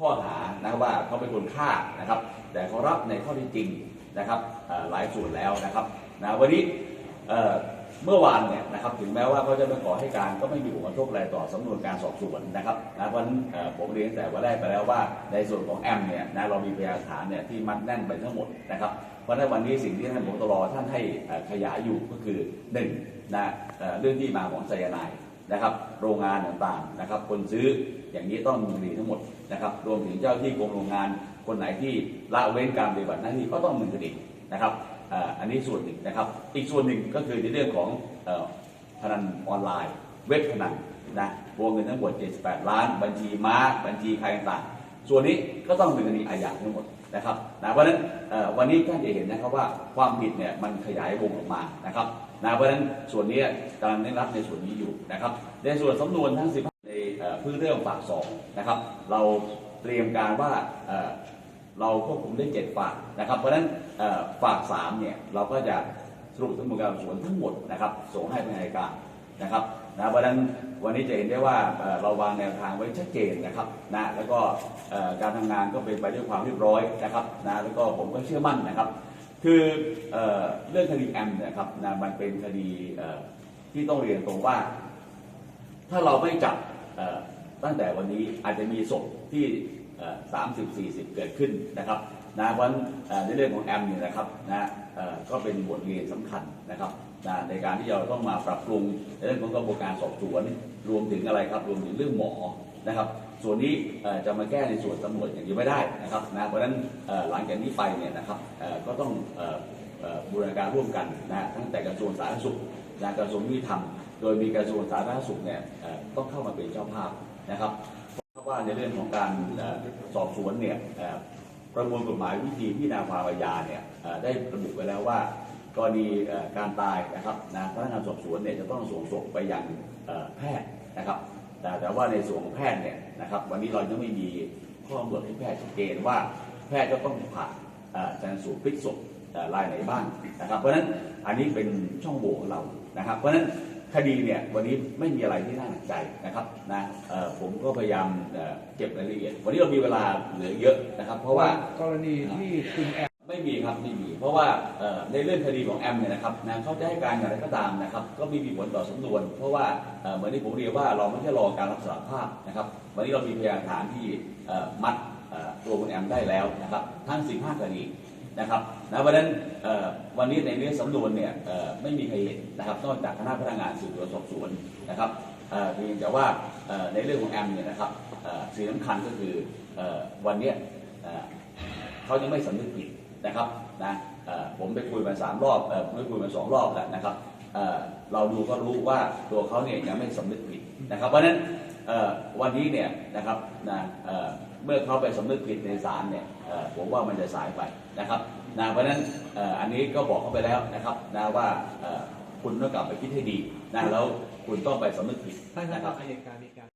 ข้อหานะว่าเขาเป็นคนฆ่านะครับ แต่เขารับในข้อที่จริงนะครับเอ่อหลายส่วนแล้วนะครับนะวันนี้เมื่อวานเนี่ยนะครับถึงแม้ว่าเขาจะไม่ขอให้การก็ไม่มีผลกระทบอะไรต่อสำนวนการสอบสวนนะครับนะเพราะนั้นผมเรียนตั้งแต่วันแรกไปแล้วว่าในส่วนของแอมเนี่ยนะเรามีพยานหลักฐานเนี่ยที่มัดแน่นไปทั้งหมดนะครับเพราะฉะนั้นวันนี้สิ่งที่ท่านผบตรท่านให้ขยายอยู่ก็คือหนึ่งนะเอ่อเรื่องที่มาของไซยาไนด์ นะครับ โรงงานต่างๆนะครับ คนซื้ออย่างนี้ต้องดำเนินคดีทั้งหมดนะครับ รวมถึงเจ้าที่กรมโรงงาน คนไหนที่ละเว้นการปฏิบัติหน้าที่ก็ต้องดำเนินคดีนะครับอันนี้ส่วนหนึ่งนะครับ อีกส่วนหนึ่งก็คือในเรื่องของพนันออนไลน์ เว็บพนันนะวงเงินทั้งหมด 78 ล้าน บัญชีม้า บัญชีใครต่าง ส่วนนี้ก็ต้องดำเป็นคดีอาญาทั้งหมด นะครับนะเพราะฉะนั้นวันนี้ท่านจะเห็นนะครับว่าความผิดเนี่ยมันขยายวงออกมานะครับนะเพราะฉะนั้นส่วนนี้กำลังได้รับในส่วนนี้อยู่นะครับในส่วนสำนวนทั้ง 15 ในเพื่อเรื่องฝากสองนะครับ เราเตรียมการว่าเราควบคุมได้เจ็ดฝากนะครับ เพราะฉะนั้นฝากสามเนี่ยเราก็จะสรุปสำนวนการสวนทั้งหมดนะครับส่งให้พนักงานการนะครับนะเพราะฉะนั้นวันนี้จะเห็นได้ว่าเราวางแนวทางไว้ชัดเจนนะครับนะแล้วก็การทำงานก็เป็นไปด้วยความเรียบร้อยนะครับนะแล้วก็ผมก็เชื่อมั่นนะครับ คือเอเรื่องคดีแอมนยครับนะมันเป็นคดีที่ต้องเรียนตรงว่า ถ้าเราไม่จับตั้งแต่วันนี้อาจจะมีศพที่สามสิบสี่สิบเกิดขึ้นนะครับนะเพราะฉะนั้นในเรื่องของแอมเนี่ยนะครับนะก็เป็นบทเรียนสำคัญนะครับ นะในการที่เราต้องมาปรับปรุงในเรื่องของกระบวนการสอบสวน รวมถึงอะไรครับรวมถึงเรื่องหมอนะครับ ส่วนนี้จะมาแก้ในส่วนตำรวจอย่างเดียวไม่ได้นะครับนะเพราะฉะนั้นหลังจากนี้ไปเนี่ยนะครับก็ต้องบูรณาการร่วมกันนะตั้งแต่กระทรวงสาธารณสุขนะกระทรวงยุติธรรมโดยมีกระทรวงสาธารณสุขเนี่ยต้องเข้ามาเป็นเจ้าภาพนะครับเพราะว่าในเรื่องของการสอบสวนเนี่ยประมวลกฎหมายวิธีพิจารณาความอาญาเนี่ยได้ระบุไว้แล้วว่า กรณีการตายนะครับนะพนักงานสอบสวนเนี่ยจะต้องส่งศพไปยังแพทย์นะครับ แต่แต่ว่าในส่วนของแพทย์เนี่ยนะครับ วันนี้เรายังไม่มีข้อกำหนดให้แพทย์ชัดเจนว่าแพทย์ก็ต้องผ่าเอ่อชันสูตรพลิกศพรายไหนบ้างนะครับ เพราะฉะนั้นอันนี้เป็นช่องโหว่ของเรานะครับ เพราะฉะนั้นคดีเนี่ยวันนี้ไม่มีอะไรที่น่าหนักใจนะครับนะผมก็พยายามเก็บรายละเอียด วันนี้เรามีเวลาเหลือเยอะนะครับ เพราะว่ากรณีที่คุณแอ ไม่มีครับไม่มี เพราะว่าในเรื่องคดีของแอมเนี่ยนะครับนะเขาจะให้การอย่างไรก็ตามนะครับ ก็ไม่มีผลต่อสำนวน เพราะว่าเหมือนที่ผมเรียนว่าเราไม่ใช่รอการรับสารภาพนะครับ วันนี้เรามีพยานฐานที่มัดตัวคุณแอมได้แล้วนะครับ ทั้ง 15 คดีนะครับนะเพราะฉะนั้นวันนี้ในเรื่องสำนวนเนี่ยไม่มีใครเห็นนะครับนอกจากคณะพนักงานสืบสวนสอบสวนนะครับเอ่อเพียงแต่ว่าในเรื่องของแอมเนี่ยนะครับสิ่งสำคัญก็คือวันนี้เขายังไม่สำนึกผิด นะครับนะผมไปคุยมาสามรอบเออผมไปคุยมาสองรอบแล้วนะครับเเราดูก็รู้ว่าตัวเขาเนี่ยยังไม่สำนึกผิดนะครับ เพราะฉะนั้นวันนี้เนี่ยนะครับนะเเมื่อเขาไปสำนึกผิดในศาลเนี่ยผมว่ามันจะสายไปนะครับนะเพราะฉะนั้นอ,อ,อันนี้ก็บอกเขาไปแล้วนะครับนะว่าคุณต้องกลับไปคิดให้ดีนะแล้วคุณต้องไปสำนึกผิดท่านคนะครัรับ